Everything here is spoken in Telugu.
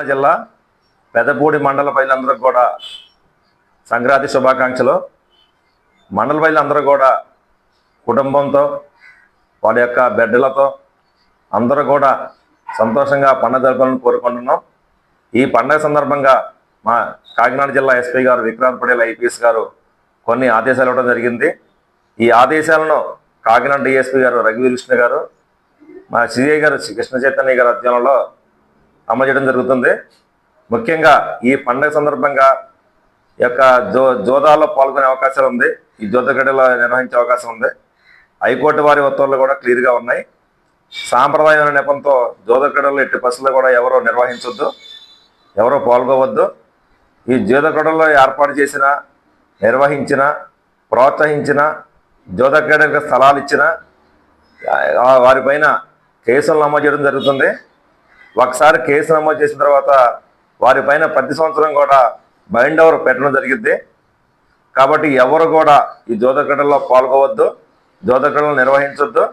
జిల్లా పెదపూడి మండల ప్రజలందరికీ కూడా సంక్రాంతి శుభాకాంక్షలు. మండల ప్రజలందరూ కూడా కుటుంబంతో వాడి యొక్క బిడ్డలతో అందరూ కూడా సంతోషంగా పండుగ జరపాలని కోరుకుంటున్నాం. ఈ పండుగ సందర్భంగా మా కాకినాడ జిల్లా ఎస్పీ గారు విక్రాంత్ పటేల్ ఐపీఎస్ గారు కొన్ని ఆదేశాలు ఇవ్వడం జరిగింది. ఈ ఆదేశాలను కాకినాడ డిఎస్పీ గారు రఘువీర్ కృష్ణ గారు మా సిఐ గారు కృష్ణ చైతన్య గారి అధ్యయనంలో అమలు చేయడం జరుగుతుంది. ముఖ్యంగా ఈ పండుగ సందర్భంగా ఈ యొక్క జో జోదాలో పాల్గొనే అవకాశం ఉంది. ఈ జోదగడ్డలో నిర్వహించే అవకాశం ఉంది. హైకోర్టు వారి ఉత్తర్వులు కూడా క్లియర్గా ఉన్నాయి. సాంప్రదాయమైన నెపంతో జోదగడ్డలు ఎట్టి బస్సులు కూడా ఎవరో నిర్వహించొద్దు ఎవరో పాల్గొవద్దు. ఈ జోదగడలో ఏర్పాటు చేసిన నిర్వహించిన ప్రోత్సహించిన జోదగడ్డలకు స్థలాలు ఇచ్చిన వారిపైన కేసులు నమోదు చేయడం జరుగుతుంది. ఒకసారి కేసు నమోదు చేసిన తర్వాత వారిపైన ప్రతి సంవత్సరం కూడా బైండ్ ఓవర్ పెట్టడం జరిగింది. కాబట్టి ఎవరు కూడా ఈ జోదకడల్లో పాల్గొవద్దు జోదకడలు నిర్వహించొద్దు.